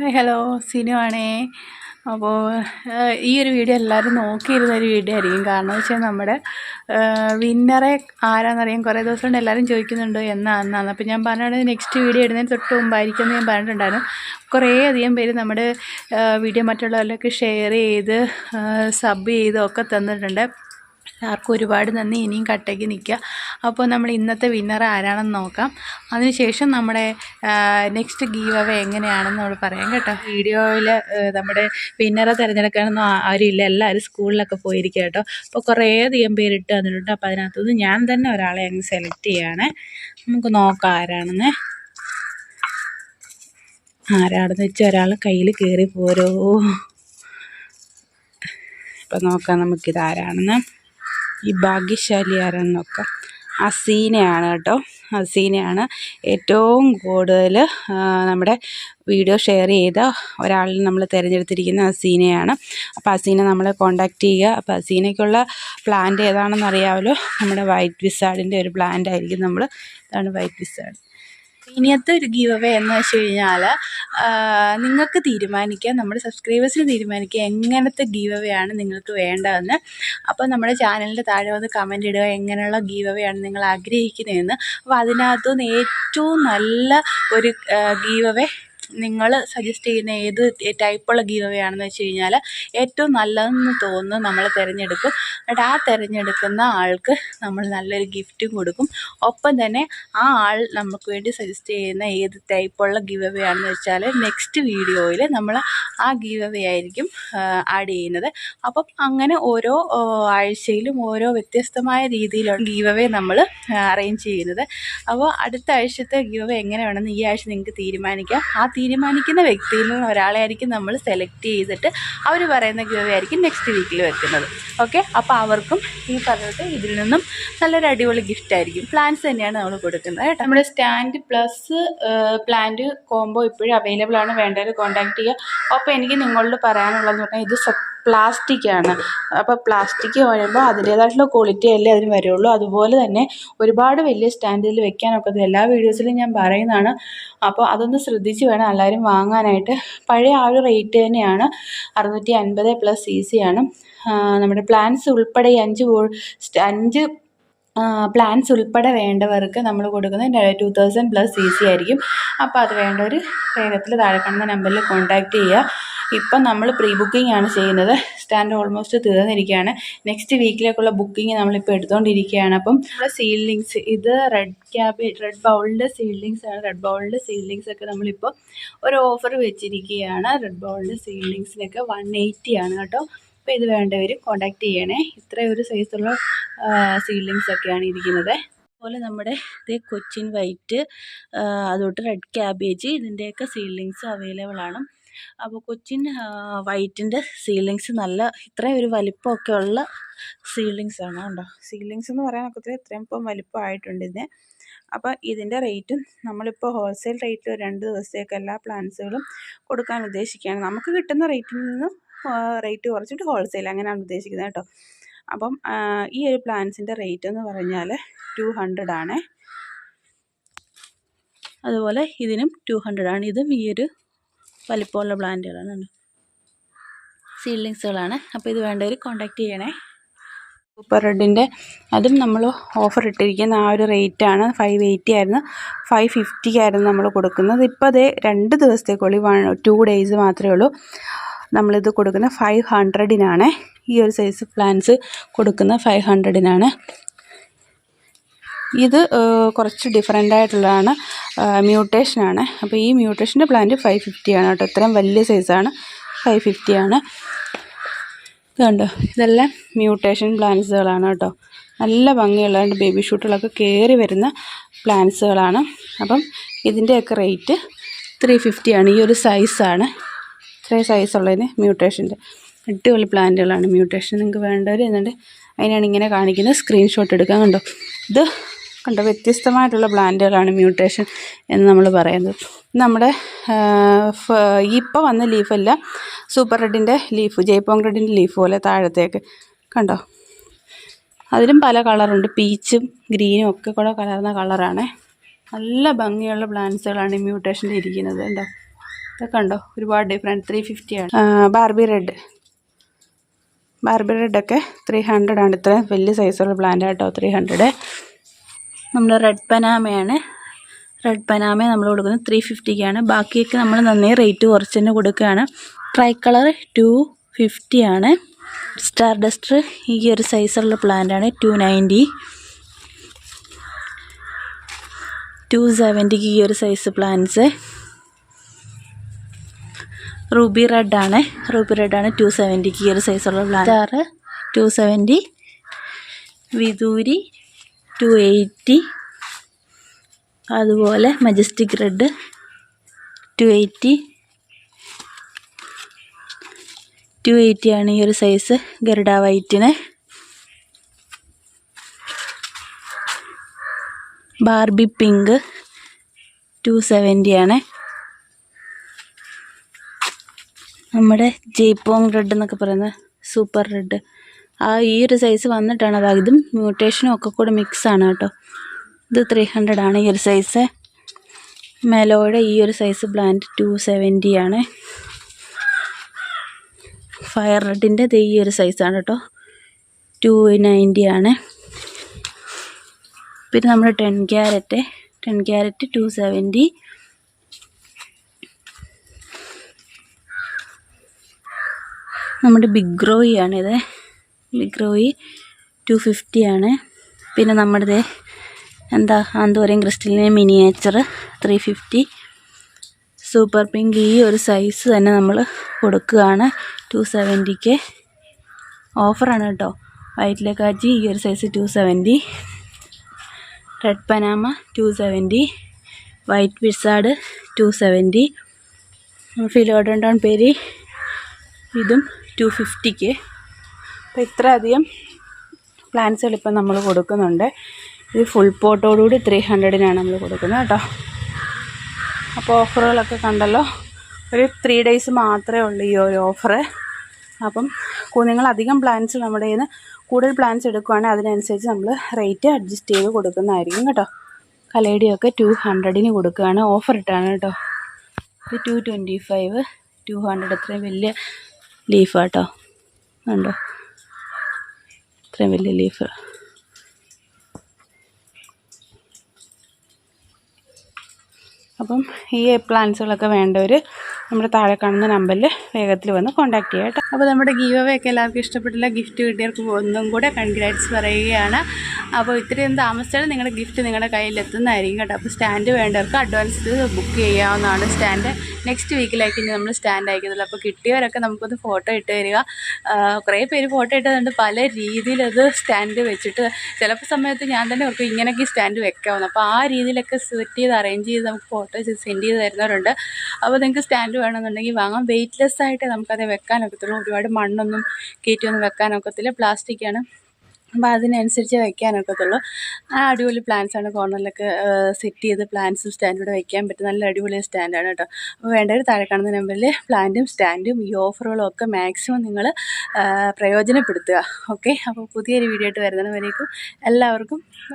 Hi hello Sinu ആണേ. അപ്പോൾ ഈ ഒരു വീഡിയോ എല്ലാവരും നോക്കിയിരുന്ന ഒരു വീഡിയോ ആയിരിക്കും. കാരണം വെച്ചാൽ നമ്മുടെ വിന്നറെ ആരാന്നറിയാം. കുറേ ദിവസം കൊണ്ട് എല്ലാവരും ചോദിക്കുന്നുണ്ട് എന്നാന്ന് അപ്പോൾ ഞാൻ പറഞ്ഞത് നെക്സ്റ്റ് വീഡിയോ ഇടുന്നതിന് തൊട്ട് മുമ്പായിരിക്കും എന്ന് ഞാൻ പറഞ്ഞിട്ടുണ്ടായിരുന്നു. കുറേ അധികം പേര് നമ്മുടെ വീഡിയോ മറ്റുള്ളവരിലൊക്കെ ഷെയർ ചെയ്ത് സബ് ചെയ്തൊക്കെ തന്നിട്ടുണ്ട്. എല്ലാവർക്കും ഒരുപാട് നന്ദി. ഇനിയും കട്ടയ്ക്ക് നിൽക്കുക. അപ്പോൾ നമ്മൾ ഇന്നത്തെ വിന്നർ ആരാണെന്ന് നോക്കാം. അതിനുശേഷം നമ്മുടെ നെക്സ്റ്റ് ഗീവ് അവ എങ്ങനെയാണെന്ന് നമ്മൾ പറയാം കേട്ടോ. വീഡിയോയിൽ നമ്മുടെ വിന്നറെ തിരഞ്ഞെടുക്കാനൊന്നും ആരുമില്ല. എല്ലാവരും സ്കൂളിലൊക്കെ പോയിരിക്കുക കേട്ടോ. അപ്പോൾ കുറേയധികം പേര് പേരിട്ട് തന്നിട്ടുണ്ട്. അപ്പോൾ അതിനകത്തുനിന്ന് ഞാൻ തന്നെ ഒരാളെ അങ്ങ് സെലക്ട് ചെയ്യുകയാണ് നമുക്ക് നോക്കാം ആരാണെന്ന്. ആരാണെന്ന് വെച്ചാൽ ഒരാൾ കയ്യിൽ കയറി പോരോ. ഇപ്പം നോക്കാം നമുക്കിതാരാണെന്ന് ഈ ഭാഗ്യശാലി ആരെന്നൊക്കെ നോക്കാം അസീനയാണ് കേട്ടോ അസീനയാണ് ഏറ്റവും കൂടുതൽ നമ്മുടെ വീഡിയോ ഷെയർ ചെയ്ത ഒരാളിൽ നമ്മൾ തിരഞ്ഞെടുത്തിരിക്കുന്ന അസീനയാണ് അപ്പോൾ അസീന നമ്മളെ കോൺടാക്റ്റ് ചെയ്യുക. അപ്പോൾ അസീനയ്ക്കുള്ള പ്ലാന്റ് ഏതാണെന്ന് അറിയാമല്ലോ. നമ്മുടെ വൈറ്റ് വിസാഡിന്റെ ഒരു പ്ലാന്റ് ആയിരിക്കും നമ്മൾ. ഇതാണ് വൈറ്റ് വിസാഡ്. ഇനിയത്തെ ഒരു ഗീവ് അവേ എന്ന് വെച്ച് കഴിഞ്ഞാൽ നിങ്ങൾക്ക് തീരുമാനിക്കാം നമ്മുടെ സബ്സ്ക്രൈബേഴ്സിന് തീരുമാനിക്കുക എങ്ങനത്തെ ഗീവ് അവേ ആണ് നിങ്ങൾക്ക് വേണ്ടതെന്ന്. അപ്പോൾ നമ്മുടെ ചാനലിന്റെ താഴെ വന്ന് കമന്റ് ഇടുക എങ്ങനെയുള്ള ഗീവ് അവേ ആണ് നിങ്ങൾ ആഗ്രഹിക്കുന്നതെന്ന്. അപ്പോൾ അതിനകത്തുനിന്ന് ഏറ്റവും നല്ല ഒരു ഗീവ് അവേ നിങ്ങൾ സജസ്റ്റ് ചെയ്യുന്ന ഏത് ടൈപ്പുള്ള ഗീവ് അവേ ആണെന്ന് വെച്ച് കഴിഞ്ഞാൽ ഏറ്റവും നല്ലതെന്ന് തോന്നുന്നത് നമ്മൾ തിരഞ്ഞെടുക്കും. എന്നിട്ട് ആ തിരഞ്ഞെടുക്കുന്ന ആൾക്ക് നമ്മൾ നല്ലൊരു ഗിഫ്റ്റും കൊടുക്കും. ഒപ്പം തന്നെ ആ ആൾ നമുക്ക് വേണ്ടി സജസ്റ്റ് ചെയ്യുന്ന ഏത് ടൈപ്പുള്ള ഗീവ് അവേ ആണെന്ന് വെച്ചാൽ നെക്സ്റ്റ് വീഡിയോയിൽ നമ്മൾ ആ ഗീവ് ആയിരിക്കും ആഡ് ചെയ്യുന്നത്. അപ്പം അങ്ങനെ ഓരോ ആഴ്ചയിലും ഓരോ വ്യത്യസ്തമായ രീതിയിലുള്ള ഗീവ് നമ്മൾ അറേഞ്ച് ചെയ്യുന്നത്. അപ്പോൾ അടുത്ത ആഴ്ചത്തെ ഗീവ് എങ്ങനെ വേണമെന്ന് ഈ ആഴ്ച നിങ്ങൾക്ക് തീരുമാനിക്കാം. ആ തീരുമാനിക്കുന്ന വ്യക്തിയിൽ നിന്ന് ഒരാളെ ആയിരിക്കും നമ്മൾ സെലക്ട് ചെയ്തിട്ട് അവർ പറയുന്ന ഗിവ് ആയിരിക്കും നെക്സ്റ്റ് വീക്കിൽ വെക്കുന്നത്. ഓക്കെ അപ്പോൾ അവർക്കും ഈ പറഞ്ഞത് ഇതിൽ നിന്നും നല്ലൊരു അടിപൊളി ഗിഫ്റ്റ് ആയിരിക്കും. പ്ലാൻസ് തന്നെയാണ് നമ്മൾ കൊടുക്കുന്നത് കേട്ടോ. നമ്മുടെ സ്റ്റാൻഡ് പ്ലസ് പ്ലാന്റ് കോംബോ ഇപ്പോഴും അവൈലബിൾ ആണ്. വേണ്ടവർ കോൺടാക്ട് ചെയ്യുക. അപ്പോൾ എനിക്ക് നിങ്ങളോട് പറയാനുള്ളതെന്ന് പറഞ്ഞാൽ ഇത് പ്ലാസ്റ്റിക്കാണ് അപ്പോൾ പ്ലാസ്റ്റിക് വരുമ്പോൾ അതിന്റേതായിട്ടുള്ള ക്വാളിറ്റി അല്ലേ അതിന് വരുള്ളൂ. അതുപോലെ തന്നെ ഒരുപാട് വലിയ സ്റ്റാൻഡിൽ വെക്കാനൊക്കെ എല്ലാ വീഡിയോസിലും ഞാൻ പറയുന്നതാണ്. അപ്പോൾ അതൊന്ന് ശ്രദ്ധിച്ച് വേണം എല്ലാവരും വാങ്ങാനായിട്ട് പഴയ ആ ഒരു റേറ്റ് തന്നെയാണ്. അറുന്നൂറ്റി അൻപത് പ്ലസ് സി സി ആണ് നമ്മുടെ പ്ലാൻസ് ഉൾപ്പെടെ ഈ അഞ്ച് അഞ്ച് പ്ലാൻസ് ഉൾപ്പെടെ വേണ്ടവർക്ക് നമ്മൾ കൊടുക്കുന്നത് two thousand plus C C ആയിരിക്കും. അപ്പോൾ അത് വേണ്ടവർ വേഗത്തിൽ താഴെ കാണുന്ന നമ്പറിൽ കോൺടാക്റ്റ് ചെയ്യുക ഇപ്പം നമ്മൾ പ്രീ ബുക്കിംഗ് ആണ് ചെയ്യുന്നത്. സ്റ്റാൻഡ് ഓൾമോസ്റ്റ് തീർന്നിരിക്കുകയാണ്. നെക്സ്റ്റ് വീക്കിലേക്കുള്ള ബുക്കിംഗ് നമ്മളിപ്പോൾ എടുത്തുകൊണ്ടിരിക്കുകയാണ് അപ്പം സീൽഡിങ്സ് ഇത് റെഡ് ക്യാബ് റെഡ് ബൗളിന്റെ സീൽഡിങ്സ് ആണ്. റെഡ് ബൗളിന്റെ സീൽഡിങ്സ് ഒക്കെ നമ്മളിപ്പോൾ ഒരു ഓഫർ വെച്ചിരിക്കുകയാണ്. റെഡ് ബൗളിന്റെ സീൽഡിങ്സിനൊക്കെ വൺ എയ്റ്റി ആണ് കേട്ടോ. അപ്പോൾ ഇത് വേണ്ടവർ കോൺടാക്റ്റ് ചെയ്യണേ. ഇത്രയും ഒരു സൈസുള്ള സീഡ്ലിങ്സ് ഒക്കെയാണ് ഇരിക്കുന്നത്. അതുപോലെ നമ്മുടെ ഇത് കൊച്ചിൻ വൈറ്റ് അതുകൊണ്ട് റെഡ് ക്യാബേജ് ഇതിന്റെയൊക്കെ സീഡ്ലിങ്സ് അവൈലബിൾ ആണ്. അപ്പോൾ കൊച്ചിൻ വൈറ്റിന്റെ സീലിങ്സ് നല്ല ഇത്രയും ഒരു വലിപ്പമൊക്കെ ഉള്ള സീലിങ്സ് ആണ് കേട്ടോ സീലിങ്സ് എന്ന് പറയാൻ ഒക്കത്തില്ല ഇത്രയും ഇപ്പം വലിപ്പമായിട്ടുണ്ട് ഇതിന് അപ്പോൾ ഇതിന്റെ റേറ്റും നമ്മളിപ്പോൾ ഹോൾസെയിൽ റേറ്റ് രണ്ട് ദിവസത്തേക്ക് എല്ലാ പ്ലാൻസുകളും കൊടുക്കാൻ ഉദ്ദേശിക്കുകയാണ്. നമുക്ക് കിട്ടുന്ന റേറ്റിൽ നിന്ന് റേറ്റ് കുറച്ചിട്ട് ഹോൾസെയിൽ അങ്ങനെയാണ് ഉദ്ദേശിക്കുന്നത് കേട്ടോ. അപ്പം ഈ ഒരു പ്ലാൻസിന്റെ റേറ്റ് എന്ന് പറഞ്ഞാൽ ടു ഹൺഡ്രഡ് ആണ്. അതുപോലെ ഇതിനും ടു ഹൺഡ്രഡ് ആണ്. ഇതും ഈ ഒരു വലിപ്പമുള്ള പ്ലാന്റുകളാണ് സീഡ്ലിങ്സുകളാണ് അപ്പോൾ ഇത് വേണ്ടവർ കോൺടാക്റ്റ് ചെയ്യണേ. സൂപ്പർ റെഡിന്റെ അതും നമ്മൾ ഓഫർ ഇട്ടിരിക്കുന്ന ആ ഒരു റേറ്റാണ് ഫൈവ് എയ്റ്റി ആയിരുന്നു. ഫൈവ് ഫിഫ്റ്റി ആയിരുന്നു നമ്മൾ കൊടുക്കുന്നത്. ഇപ്പോൾ അതേ രണ്ട് ദിവസത്തേക്കുള്ളി വൺ ടു ഡേയ്സ് മാത്രമേ ഉള്ളൂ. നമ്മളിത് കൊടുക്കുന്ന ഫൈവ് ഹൺഡ്രഡിനാണ് ഈ ഒരു സൈസ് പ്ലാന്റ്സ് കൊടുക്കുന്ന ഫൈവ് ഹൺഡ്രഡിനാണ് ഇത് കുറച്ച് ഡിഫറെന്റ് ആയിട്ടുള്ളതാണ് മ്യൂട്ടേഷനാണ് അപ്പോൾ ഈ മ്യൂട്ടേഷന്റെ പ്ലാന്റ് ഫൈവ് ഫിഫ്റ്റി ആണ് കേട്ടോ. ഇത്രയും വലിയ സൈസാണ് ഫൈവ് ഫിഫ്റ്റി ആണ്. ഇതുണ്ടോ ഇതെല്ലാം മ്യൂട്ടേഷൻ പ്ലാന്റ്സുകളാണ് കേട്ടോ. നല്ല ഭംഗിയുള്ള ബേബി ഷൂട്ടുകളൊക്കെ കയറി വരുന്ന പ്ലാന്റ്സുകളാണ് അപ്പം ഇതിന്റെയൊക്കെ റേറ്റ് ത്രീ ഫിഫ്റ്റിയാണ് ഈ ഒരു സൈസാണ് ഇത്രയും സൈസുള്ളതിന് മ്യൂട്ടേഷന്റെ അടിപൊളി പ്ലാന്റുകളാണ് മ്യൂട്ടേഷൻ നിങ്ങൾക്ക് വേണ്ടവർ എന്നിട്ട് അതിനാണ് ഇങ്ങനെ കാണിക്കുന്നത്. സ്ക്രീൻഷോട്ട് എടുക്കാൻ കണ്ടോ? ഇത് കണ്ടോ? വ്യത്യസ്തമായിട്ടുള്ള പ്ലാന്റുകളാണ് മ്യൂട്ടേഷൻ എന്ന് നമ്മൾ പറയുന്നത്. നമ്മുടെ ഇപ്പോൾ വന്ന ലീഫല്ല സൂപ്പർ റെഡിന്റെ ലീഫ് ജയ്പോങ് റെഡിന്റെ ലീഫ് പോലെ താഴത്തേക്ക്. കണ്ടോ? അതിലും പല കളറുണ്ട് പീച്ചും ഗ്രീനും ഒക്കെ കൂടെ കലർന്ന കളറാണ് നല്ല ഭംഗിയുള്ള പ്ലാന്റ്സുകളാണ് ഈ മ്യൂട്ടേഷന്റെ ഇരിക്കുന്നത് കണ്ടോ? ഇതൊക്കെ ഉണ്ടോ ഒരുപാട് ഡിഫറെന്റ് ത്രീ ഫിഫ്റ്റിയാണ് ബാർബി റെഡ് ബാർബി റെഡൊക്കെ ത്രീ ഹൺഡ്രഡ് ആണ്. ഇത്ര വലിയ സൈസുള്ള പ്ലാന്റ് കേട്ടോ ത്രീ ഹൺഡ്രഡ് നമ്മൾ റെഡ് പനാമയാണ് റെഡ് പനാമ നമ്മൾ കൊടുക്കുന്നത് ത്രീ ഫിഫ്റ്റിക്കാണ് ബാക്കിയൊക്കെ നമ്മൾ നന്നേ റേറ്റ് കുറച്ച് തന്നെ കൊടുക്കുകയാണ്. ട്രൈ കളർ ടു ഫിഫ്റ്റി ആണ്. സ്റ്റാർ ഡസ്റ്റർ ഈ ഒരു സൈസുള്ള പ്ലാന്റാണ് ടു നയന്റി ടു സെവന്റിക്ക് ഈ ഒരു സൈസ് പ്ലാന്റ്സ് റൂബി റെഡ് ആണ്. റൂബി റെഡ് ആണ് ടു സെവന്റിക്ക് ഈ ഒരു സൈസുള്ള പ്ലാന്റ് ടു സെവന്റി വിദൂരി ടു എയ്റ്റി അതുപോലെ majestic red two eighty two eighty ആണ് ഈ ഒരു സൈസ് ഗരുഡ വൈറ്റിന് ബാർബി പിങ്ക് ടു സെവന്റി ആണ് നമ്മുടെ ജയ്പോങ് റെഡ് എന്നൊക്കെ പറയുന്ന സൂപ്പർ റെഡ് ആ ഈ ഒരു സൈസ് വന്നിട്ടാണ് അത് ഇതും മ്യൂട്ടേഷനും ഒക്കെ കൂടെ മിക്സ് ആണ് കേട്ടോ. ഇത് ത്രീ ഹൺഡ്രഡ് ആണ് ഈ ഒരു സൈസ് മെലോയുടെ ഈ ഒരു സൈസ് പ്ലാന്റ് ടു സെവന്റി ആണ്. ഫയർ റെഡിന്റെ ഇത് ഈ ഒരു സൈസാണ് കേട്ടോ. ടു നയന്റി ആണ്. പിന്നെ നമ്മുടെ ten carat ten carat two seventy നമ്മുടെ ബിഗ് ഗ്രോയി ആണിത് ബിഗ് റോയി ടു ഫിഫ്റ്റി ആണ്. പിന്നെ നമ്മുടെ എന്താ ആന്തോരം ക്രിസ്റ്റലിനെ miniature three fifty super pink ഈ ഒരു സൈസ് തന്നെ നമ്മൾ കൊടുക്കുകയാണ്. ടു സെവന്റിക്ക് ഓഫറാണ് കേട്ടോ. വൈറ്റിലെ കാച്ചി ഈ ഒരു size two seventy red Panama two seventy white wizard two seventy philodendron പേരി ഇതും ടു ഫിഫ്റ്റിക്ക് അപ്പോൾ ഇത്രയധികം പ്ലാന്റ്സുകൾ ഇപ്പം നമ്മൾ കൊടുക്കുന്നുണ്ട്. ഇത് ഫുൾ പോട്ടോടുകൂടി ത്രീ ഹൺഡ്രഡിനാണ് നമ്മൾ കൊടുക്കുന്നത് കേട്ടോ. അപ്പോൾ ഓഫറുകളൊക്കെ കണ്ടല്ലോ. ഒരു ത്രീ ഡേയ്സ് മാത്രമേ ഉള്ളൂ ഈ ഒരു ഓഫറ് അപ്പം നിങ്ങൾ അധികം പ്ലാൻസ് നമ്മുടെ കയ്യിൽ നിന്ന് കൂടുതൽ പ്ലാൻസ് എടുക്കുകയാണെങ്കിൽ അതിനനുസരിച്ച് നമ്മൾ റേറ്റ് അഡ്ജസ്റ്റ് ചെയ്ത് കൊടുക്കുന്നതായിരിക്കും കേട്ടോ. കലേടിയൊക്കെ ടു ഹൺഡ്രഡിന് കൊടുക്കുകയാണ്. ഓഫർ ഇട്ടാണ് കേട്ടോ. ഇത് two twenty five two hundred അത്രയും വലിയ ലീഫ് കേട്ടോ കണ്ടോ? ഇത്രയും വലിയ ലീഫ്. അപ്പം ഈ പ്ലാന്റ്സുകളൊക്കെ വേണ്ടവർ നമ്മുടെ താഴെ കാണുന്ന നമ്പറിൽ വേഗത്തിൽ വന്ന് കോൺടാക്ട് ചെയ്യാം കേട്ടോ. അപ്പോൾ നമ്മുടെ ഗീവ് അവേ ഒക്കെ എല്ലാവർക്കും ഇഷ്ടപ്പെട്ടില്ല ഗിഫ്റ്റ് കിട്ടിയവർക്ക് ഒന്നും കൂടെ കൺഗ്രാറ്റ്സ് പറയുകയാണ്. അപ്പോൾ ഇത്രയും താമസിച്ചാൽ നിങ്ങളുടെ ഗിഫ്റ്റ് നിങ്ങളുടെ കയ്യിൽ എത്തുന്നതായിരിക്കും കേട്ടോ. അപ്പോൾ സ്റ്റാൻഡ് വേണ്ടവർക്ക് അഡ്വാൻസ് ബുക്ക് ചെയ്യാവുന്നതാണ് സ്റ്റാൻഡ് നെക്സ്റ്റ് വീക്കിലേക്ക് ഇനി നമ്മൾ സ്റ്റാൻഡ് അയക്കുന്നുള്ളൂ. അപ്പോൾ കിട്ടിയവരൊക്കെ നമുക്കൊന്ന് ഫോട്ടോ ഇട്ട് തരിക. കുറേ പേര് ഫോട്ടോ ഇട്ടതുകൊണ്ട് പല രീതിയിലത് സ്റ്റാൻഡ് വെച്ചിട്ട് ചിലപ്പോൾ സമയത്ത് ഞാൻ തന്നെ ഓർക്കും ഇങ്ങനെയൊക്കെ സ്റ്റാൻഡ് വെക്കാവുന്നു. അപ്പോൾ ആ രീതിയിലൊക്കെ സെറ്റ് ചെയ്ത് അറേഞ്ച് ചെയ്ത് നമുക്ക് ഫോട്ടോ സെൻഡ് ചെയ്ത് തരുന്നവരുണ്ട്. അപ്പോൾ നിങ്ങൾക്ക് സ്റ്റാൻഡ് വേണമെന്നുണ്ടെങ്കിൽ വാങ്ങാം. വെയ്റ്റ്ലെസ് ആയിട്ട് നമുക്കത് വെക്കാനൊക്കത്തുള്ളൂ ഒരുപാട് മണ്ണൊന്നും കയറ്റിയൊന്നും വെക്കാനൊക്കത്തില്ല പ്ലാസ്റ്റിക്കാണ് അപ്പോൾ അതിനനുസരിച്ച് വെക്കാനൊക്കത്തുള്ളൂ ആ അടിപൊളി പ്ലാന്റ്സാണ് കോർണറിലൊക്കെ സെറ്റ് ചെയ്ത് പ്ലാന്റ്സും സ്റ്റാൻഡൂടെ വെക്കാൻ പറ്റും. നല്ല അടിപൊളി സ്റ്റാൻഡാണ് കേട്ടോ. അപ്പോൾ വേണ്ടവർ താഴെ കാണുന്ന നമ്പറിൽ പ്ലാന്റും സ്റ്റാൻഡും ഈ ഓഫറുകളും ഒക്കെ മാക്സിമം നിങ്ങൾ പ്രയോജനപ്പെടുത്തുക. ഓക്കെ അപ്പോൾ പുതിയൊരു വീഡിയോ ആയിട്ട് വരുന്നതിന് വരേക്കും എല്ലാവർക്കും